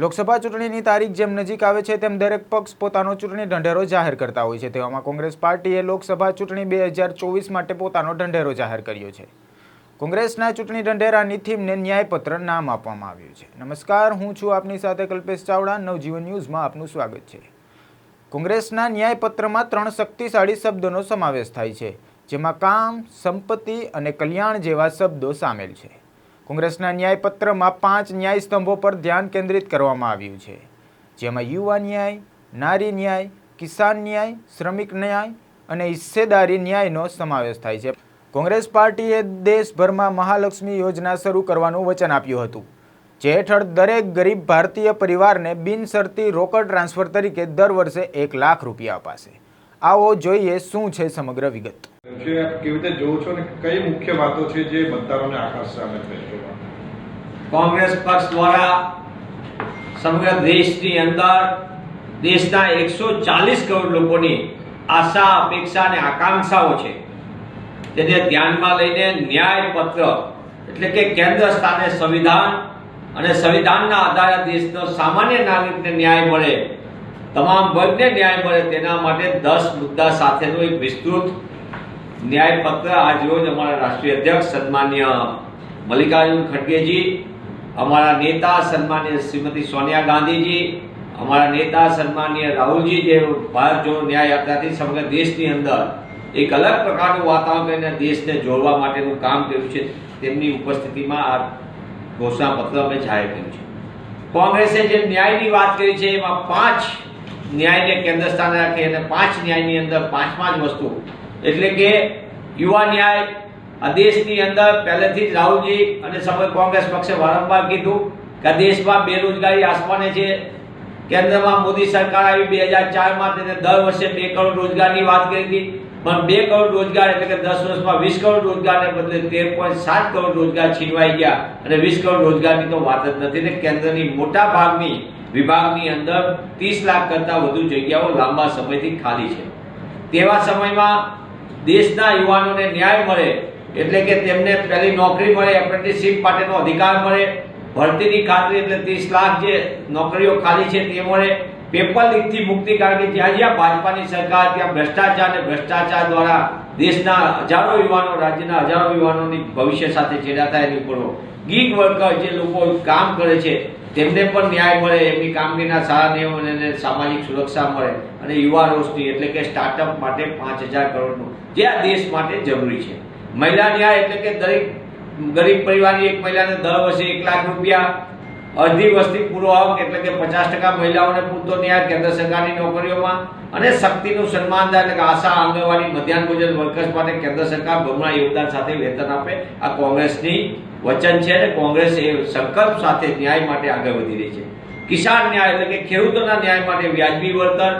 લોકસભા ચૂંટણીની તારીખ જેમ નજીક આવે છે તેમ દરેક પક્ષ પોતાનો ચૂંટણી ઢંઢેરો જાહેર કરતા હોય છે. તેવામાં કોંગ્રેસ પાર્ટીએ લોકસભા ચૂંટણી બે હજાર ચોવીસ માટે પોતાનો ઢંઢેરો જાહેર કર્યો છે. કોંગ્રેસના ચૂંટણી ઢંઢેરાની થીમને ન્યાયપત્ર નામ આપવામાં આવ્યું છે. નમસ્કાર, હું છું આપની સાથે કલ્પેશ ચાવડા. નવજીવન ન્યૂઝમાં આપનું સ્વાગત છે. કોંગ્રેસના ન્યાયપત્રમાં ત્રણ શક્તિશાળી શબ્દોનો સમાવેશ થાય છે, જેમાં કામ, સંપત્તિ અને કલ્યાણ જેવા શબ્દો સામેલ છે. કોંગ્રેસના ન્યાયપત્રમાં પાંચ ન્યાય સ્તંભો પર ધ્યાન કેન્દ્રિત કરવામાં આવ્યું છે. જેમાં યુવા ન્યાય, નારી ન્યાય, કિસાન ન્યાય, શ્રમિક ન્યાય અને હિસ્સેદારી ન્યાયનો સમાવેશ થાય છે. કોંગ્રેસ પાર્ટીએ દેશભરમાં મહાલક્ષ્મી યોજના શરૂ કરવાનું વચન આપ્યું હતું. જે હેઠળ દરેક ગરીબ ભારતીય પરિવારને બિનશરતી રોકડ ટ્રાન્સફર તરીકે દર વર્ષે એક લાખ રૂપિયા અપાશે. આવો જોઈએ શું છે સમગ્ર વિગત. છે કેવી રીતે જોઉં છો ને કઈ મુખ્ય વાતો છે જે મતદારોને આકર્ષશે કોંગ્રેસ પક્ષ દ્વારા સમગ્ર દેશની અંદર દેશના એકસો ચાલીસ કરોડ લોકોની આશા અપેક્ષા અને આકાંક્ષાઓ છે. તેને ધ્યાનમાં લઈને ન્યાય પત્ર એટલે કે કેન્દ્ર સ્થાને સંવિધાન અને સંવિધાનના આધારે દેશનો સામાન્ય નાગરિકને ન્યાય મળે તમામ વર્ગને ન્યાય મળે તેના માટે દસ મુદ્દા સાથેનું એક વિસ્તૃત ન્યાય પત્ર આજરોજ અમારા રાષ્ટ્રીય અધ્યક્ષ સન્માન્ય મલ્લિકાર્જુન ખડગેજી, અમારા નેતા સન્માન્ય શ્રીમતી સોનિયા ગાંધીજી, અમારા નેતા સન્માન્ય રાહુલજી જે ભારત જોડો ન્યાય યાત્રાથી સમગ્ર દેશની અંદર એક અલગ પ્રકારનું વાતાવરણ દેશને જોડવા માટેનું કામ કર્યું છે, તેમની ઉપસ્થિતિમાં આ ઘોષણાપત્ર અમે જાહેર કર્યું છે. કોંગ્રેસે જે ન્યાયની વાત કરી છે, એમાં પાંચ ન્યાયને કેન્દ્ર સ્થાને રાખી અને પાંચ ન્યાયની અંદર પાંચ પાંચ વસ્તુ. એટલે કે યુવા ન્યાય, આ દેશની અંદર પહેલેથી જ રાહુલજી અને સમય કોંગ્રેસ પક્ષે વારંવાર કીધું કે દેશમાં બેરોજગારી આસમાને છે. કેન્દ્રમાં મોદી સરકાર આવી બે હજાર ચારમાં તેને દર વર્ષે બે કરોડ રોજગારની વાત કરી હતી. પણ બે કરોડ રોજગાર એટલે કે દસ વર્ષમાં વીસ કરોડ રોજગારને બદલે તેર પોઈન્ટ સાત કરોડ રોજગાર છીનવાઈ ગયા. અને વીસ કરોડ રોજગારની તો વાત જ નથી ને કેન્દ્રની મોટા ભાગની વિભાગની અંદર ત્રીસ લાખ કરતાં વધુ જગ્યાઓ લાંબા સમયથી ખાલી છે. તેવા સમયમાં દેશના યુવાનોને ન્યાય મળે, એટલે કે તેમને પહેલી નોકરી મળે, એપ્રેન્ટિસશીપ માટેનો અધિકાર મળે, ભરતીની ખાતરી એટલે ત્રીસ લાખ જે નોકરીઓ ખાલી છે તે મળે. પેપર લીકથી મુક્તિ કારણ કે જ્યાં જ્યાં ભાજપાની સરકાર, ત્યાં ભ્રષ્ટાચાર અને ભ્રષ્ટાચાર દ્વારા દેશના હજારો યુવાનો, રાજ્યના હજારો યુવાનોની ભવિષ્ય સાથે ચેડાતા એની ઉપર ગીગ વર્કર જે લોકો કામ કરે છે તેમને પણ ન્યાય મળે, એમની કામગીરીના સારા નિયમો અને સામાજિક સુરક્ષા મળે અને યુવા રોશની એટલે કે સ્ટાર્ટઅપ માટે પાંચ હજાર કરોડનું, જે આ દેશ માટે જરૂરી છે. મહિલા ન્યાય એટલે કે દરેક ગરીબ પરિવારની એક મહિલાને દર વર્ષે એક લાખ રૂપિયા અડધી વસ્તી પૂરો આવક એટલે કે પચાસ ટકા મહિલાઓને પૂરતો ન્યાય કેન્દ્ર સરકારની નોકરીઓમાં અને શક્તિનું સન્માન એટલે કે આશા, આંગણવાડી, મધ્યાહન ભોજન, વર્કર્સ માટે કેન્દ્ર સરકાર બમણા યોગદાન સાથે વેતન આપે આ કોંગ્રેસની વચન છે અને કોંગ્રેસ એ સંકલ્પ સાથે ન્યાય માટે આગળ વધી રહી છે. કિસાન ન્યાય એટલે કે ખેડૂતોના ન્યાય માટે વ્યાજબી વળતર,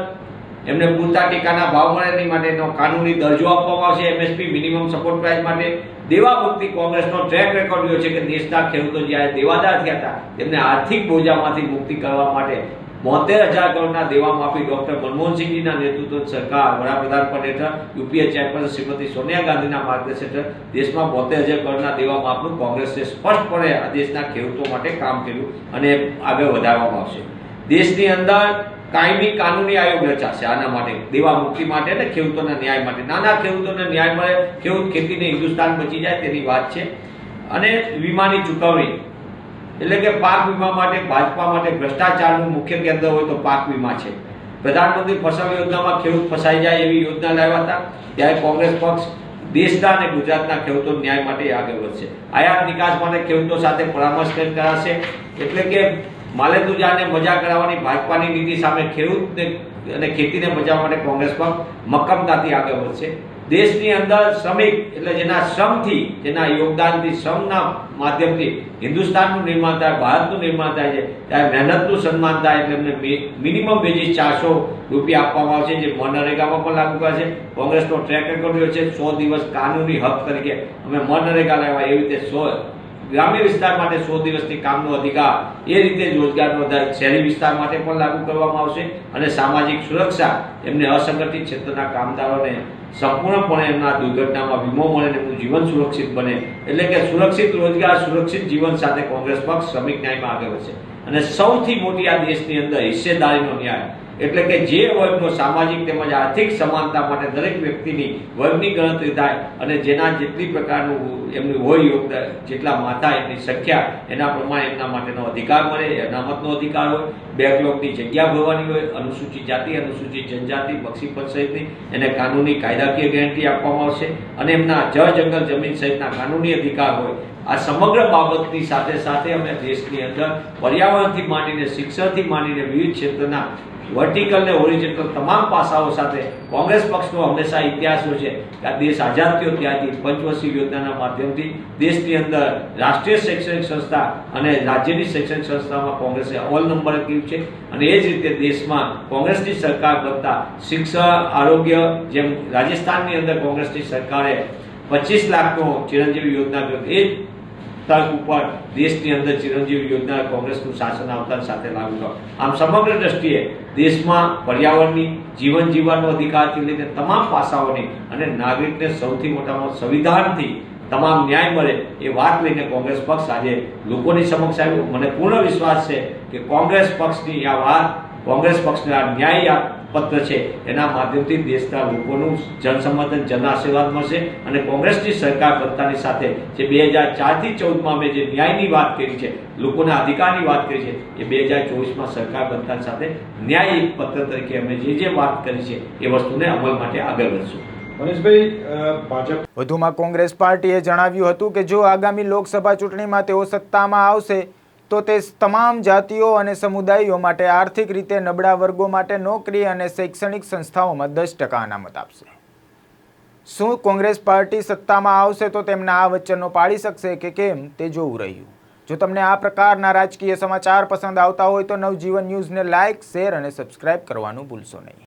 એમને પૂરતા ટેકાના ભાવ મળે નહીં માટેનો કાનૂની દરજ્જો આપવામાં આવશે, એમએસપી મિનિમમ સપોર્ટ પ્રાઇસ માટે. દેવા મુક્તિ કોંગ્રેસનો ટ્રેક રેકોર્ડ રહ્યો છે કે દેશના ખેડૂતો જ્યારે દેવાદાર થયા હતા, તેમને આર્થિક બોજામાંથી મુક્તિ કરવા માટે બોતેર હજાર કરોડના દેવા માફી ડોક્ટર મનમોહનસિંહજીના નેતૃત્વ સરકાર, વડાપ્રધાન પદ હેઠળ યુપીએ ચેરપર્સન શ્રીમતી સોનિયા ગાંધીના માર્ગદર્શન હેઠળ દેશમાં બોતેર હજાર કરોડના દેવા માફનું કોંગ્રેસે સ્પષ્ટપણે આ દેશના ખેડૂતો માટે કામ કર્યું અને આગળ વધારવામાં આવશે. દેશની અંદર કાયમી કાનૂની આયોગ રચાશે આના માટે, દેવા મુક્તિ માટે અને ખેડૂતોના ન્યાય માટે. નાના ખેડૂતોને ન્યાય મળે, ખેડૂત ખેતીને હિન્દુસ્તાન બચી જાય તેની વાત છે. અને વીમાની ચૂકવણી એટલે કે પાક વીમા માટે, ભાજપા માટે ભ્રષ્ટાચારનું મુખ્ય કેન્દ્ર હોય તો પાક વીમા છે. પ્રધાનમંત્રી ફસલ યોજનામાં ખેડૂત ફસાઈ જાય એવી યોજના લાવ્યા હતા. ત્યારે કોંગ્રેસ પક્ષ દેશના અને ગુજરાતના ખેડૂતો ન્યાય માટે આગળ વધશે. આયાત નિકાસ માટે ખેડૂતો સાથે પરામર્શ કરી કરાશે. એટલે કે માલેતુજાને મજા કરાવવાની ભાજપાની નીતિ સામે ખેડૂતને અને ખેતીને બચાવવા માટે કોંગ્રેસ પક્ષ મક્કમતાથી આગળ વધશે. દેશની અંદર શ્રમિક એટલે જેના શ્રમથી, જેના યોગદાનથી, શ્રમના માધ્યમથી હિન્દુસ્તાનનું નિર્માણ થાય, ભારતનું નિર્માણ થાય છે, ત્યારે મહેનતનું સન્માન થાય એટલે એમને મિનિમમ વેજીસ ચારસો રૂપિયા આપવામાં આવશે, જે મનરેગામાં પણ લાગુ કરશે કોંગ્રેસનો ટ્રેક રેકોર્ડ રહ્યો છે, સો દિવસ કાનૂની હક તરીકે અમે મનરેગા લાવ્યા, એવી રીતે સો ગ્રામ્ય વિસ્તાર માટે સો દિવસની કામનો અધિકાર, એ રીતે રોજગારનો અધિકાર શહેરી વિસ્તાર માટે પણ લાગુ કરવામાં આવશે. અને સામાજિક સુરક્ષા, એમને અસંગઠિત ક્ષેત્રના કામદારોને સંપૂર્ણપણે એમના દુર્ઘટનામાં વીમો મળે અને એમનું જીવન સુરક્ષિત બને. એટલે કે સુરક્ષિત રોજગાર, સુરક્ષિત જીવન સાથે કોંગ્રેસ પક્ષ શ્રમિક ન્યાયમાં આગળ વધશે અને સૌથી મોટી આ દેશની અંદર હિસ્સેદારીનો ન્યાય એટલે કે જે વર્ગનો સામાજિક તેમજ આર્થિક સમાનતા માટે દરેક વ્યક્તિની વર્ગની ગણતરી થાય અને જેના જેટલી પ્રકારનું એમનું હોય યોગદાન, જેટલા માતા એમની સંખ્યા, એના પ્રમાણે એમના માટેનો અધિકાર મળે, અનામતનો અધિકાર હોય, બેકલોગની જગ્યા ભરવાની હોય, અનુસૂચિત જાતિ, અનુસૂચિત જનજાતિ બક્ષીપદ સહિતની એને કાનૂની કાયદાકીય ગેરંટી આપવામાં આવશે અને એમના જળ, જંગલ, જમીન સહિતના કાનૂની અધિકાર હોય. આ સમગ્ર બાબતની સાથે સાથે અમે દેશની અંદર પર્યાવરણથી માંડીને શિક્ષણથી માંડીને વિવિધ ક્ષેત્રના વર્ટિકલ ને ઓરિજિનલ તમામ પાસાઓ સાથે કોંગ્રેસ પક્ષનો હંમેશા ઇતિહાસ હોય છે. આ દેશ આઝાદ થયો ત્યારથી પંચવર્ષીય યોજનાના માધ્યમથી દેશની અંદર રાષ્ટ્રીય શૈક્ષણિક સંસ્થા અને રાજ્યની શૈક્ષણિક સંસ્થામાં કોંગ્રેસે ઓલ નંબર કર્યું છે. અને એ જ રીતે દેશમાં કોંગ્રેસની સરકાર કરતા શિક્ષણ, આરોગ્ય જેમ રાજસ્થાનની અંદર કોંગ્રેસની સરકારે પચીસ લાખનો ચિરંજીવી યોજના કરી એ તક ઉપર દેશની અંદર ચિરંજીવી યોજના કોંગ્રેસનું શાસન આવતા સાથે લાગુ કરો આમ સમગ્ર દ્રષ્ટિએ દેશમાં પર્યાવરણની, જીવન જીવવાનો અધિકારથી લઈને તમામ પાસાઓની અને નાગરિકને સૌથી મોટામાં સંવિધાનથી તમામ ન્યાય મળે એ વાત લઈને કોંગ્રેસ પક્ષ આજે લોકોની સમક્ષ આવ્યો. મને પૂર્ણ વિશ્વાસ છે કે કોંગ્રેસ પક્ષની આ વાત, કોંગ્રેસ પક્ષને આ ન્યાય પત્ર છે. એના માધ્યમથી દેશના લોકોનું જનસમર્થન જન આશીર્વાદ મળશે અને કોંગ્રેસની સરકાર બનતાની સાથે જે બે હજાર ચારથી ચૌદમાં અમે જે ન્યાયની વાત કરી છે લોકોના અધિકારની વાત કરી છે એ બે હજાર ચોવીસમાં સરકાર બનતાની સાથે ન્યાય પત્ર તરીકે અમે જે જે વાત કરી છે એ વસ્તુને અમલ માટે આગળ વધશું. વધુમાં કોંગ્રેસ પાર્ટીએ જણાવ્યું હતું કે જો આગામી લોકસભા ચૂંટણીમાં તેઓ સત્તામાં આવશે તો તે તમામ જાતિઓ અને સમુદાયો માટે આર્થિક રીતે નબળા વર્ગો માટે નોકરી અને શૈક્ષણિક સંસ્થાઓમાં દસ ટકા અનામત આપશે. શું કોંગ્રેસ પાર્ટી સત્તામાં આવશે તો તેમના આ વચનો પાળી શકશે કે કેમ તે જોવું રહ્યું. જો તમને આ પ્રકારના રાજકીય સમાચાર પસંદ આવતા હોય તો નવજીવન ન્યૂઝને લાઇક શેર અને સબસ્ક્રાઇબ કરવાનું ભૂલશો નહીં.